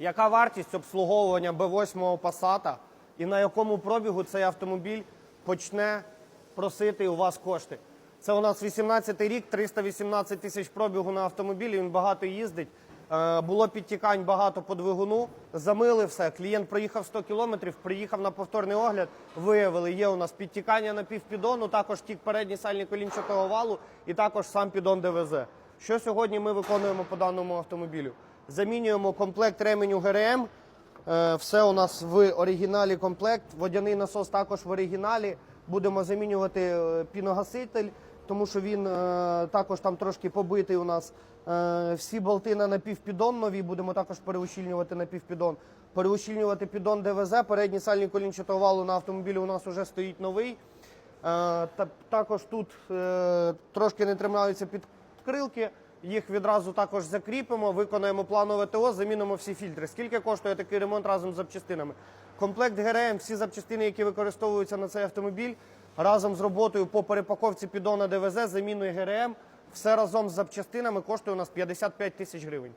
Яка вартість обслуговування Б8 Passat і на якому пробігу цей автомобіль почне просити у вас кошти? Це у нас 18-й рік, 318 тисяч пробігу на автомобілі. Він багато їздить. Е, Було підтікань багато по двигуну. Замили все. Клієнт проїхав 100 кілометрів, приїхав на повторний огляд. Виявили, є у нас підтікання на півпідону, також тік передній сальний колінчатого валу і також сам піддон ДВЗ. Що сьогодні ми виконуємо по даному автомобілю? Замінюємо комплект ременю ГРМ. Е, Все у нас в оригіналі комплект. Водяний насос також в оригіналі. Будемо замінювати е, піногаситель, тому що він е, також там трошки побитий у нас. Всі болти на напівпідон нові будемо також переущільнювати на півпідон. Переущільнювати піддон ДВЗ. Передній сальний колінчатого валу на автомобілі у нас вже стоїть новий. Також тут трошки не тримаються підкрилки. Їх відразу також закріпимо, виконаємо планове ТО, замінимо всі фільтри. Скільки коштує такий ремонт разом з запчастинами? Комплект ГРМ, всі запчастини, які використовуються на цей автомобіль, разом з роботою по перепаковці піддона ДВЗ, заміною ГРМ, все разом з запчастинами коштує у нас 55 тисяч гривень.